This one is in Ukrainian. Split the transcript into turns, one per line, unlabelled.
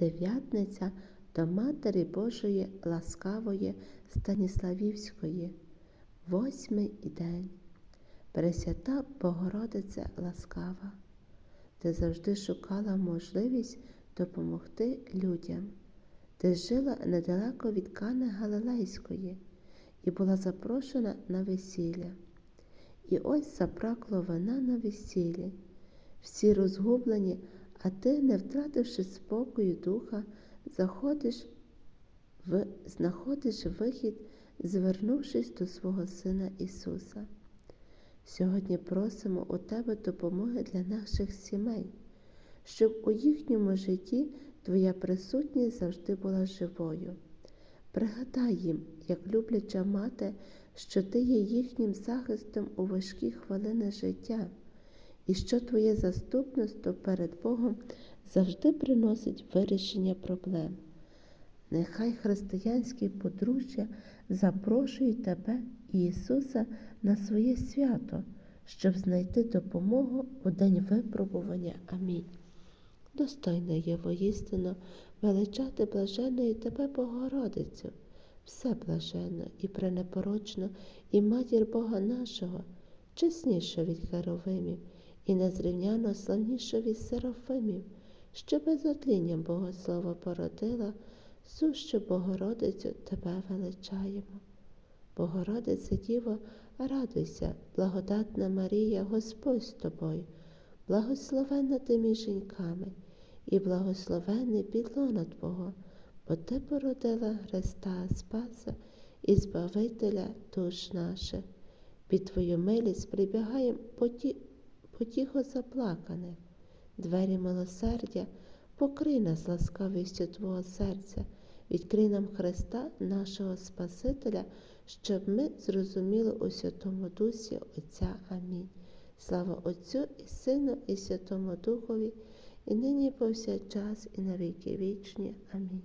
дев'ятниця до Матері Божої ласкавої Станіславівської, восьмий день. Пресвята Богородице ласкава, ти завжди шукала можливість допомогти людям. Ти жила недалеко від Кани Галилейської і була запрошена на весілля. І ось запракло вина на весіллі. Всі розгублені, а ти, не втративши спокою духа, заходиш в, знаходиш вихід, звернувшись до свого Сина Ісуса. Сьогодні просимо у Тебе допомоги для наших сімей, щоб у їхньому житті Твоя присутність завжди була живою. Пригадай їм, як любляча мати, що ти є їхнім захистом у важкі хвилини життя, і що Твоє заступництво перед Богом завжди приносить вирішення проблем. Нехай християнські подружжя запрошують тебе Ісуса на своє свято, щоб знайти допомогу у день випробування. Амінь. Достойно є воістину величати блаженної тебе Богородицю, все блаженно і пренепорочно, і матір Бога нашого, чесніша від Херовимів, і незрівняно славніша від Серафимів, що безотлінням Богослова породила, сущу Богородицю тебе величаємо. Богородице Діво, радуйся, благодатна Марія, Господь з тобою, благословенна ти між жінками, і благословенний підлона Твого, бо Ти породила Христа Спаса і Збавителя душ наших. Під Твою милість прибігаєм поті... потіхо заплакане, двері милосердя, покрий нас ласкавістю Твого серця, відкрий нам Христа, нашого Спасителя, щоб ми зрозуміли у Святому Дусі Отця. Амінь. Слава Отцю і Сину, і Святому Духові, і нині і повсякчас, і на віки вічні. Амінь.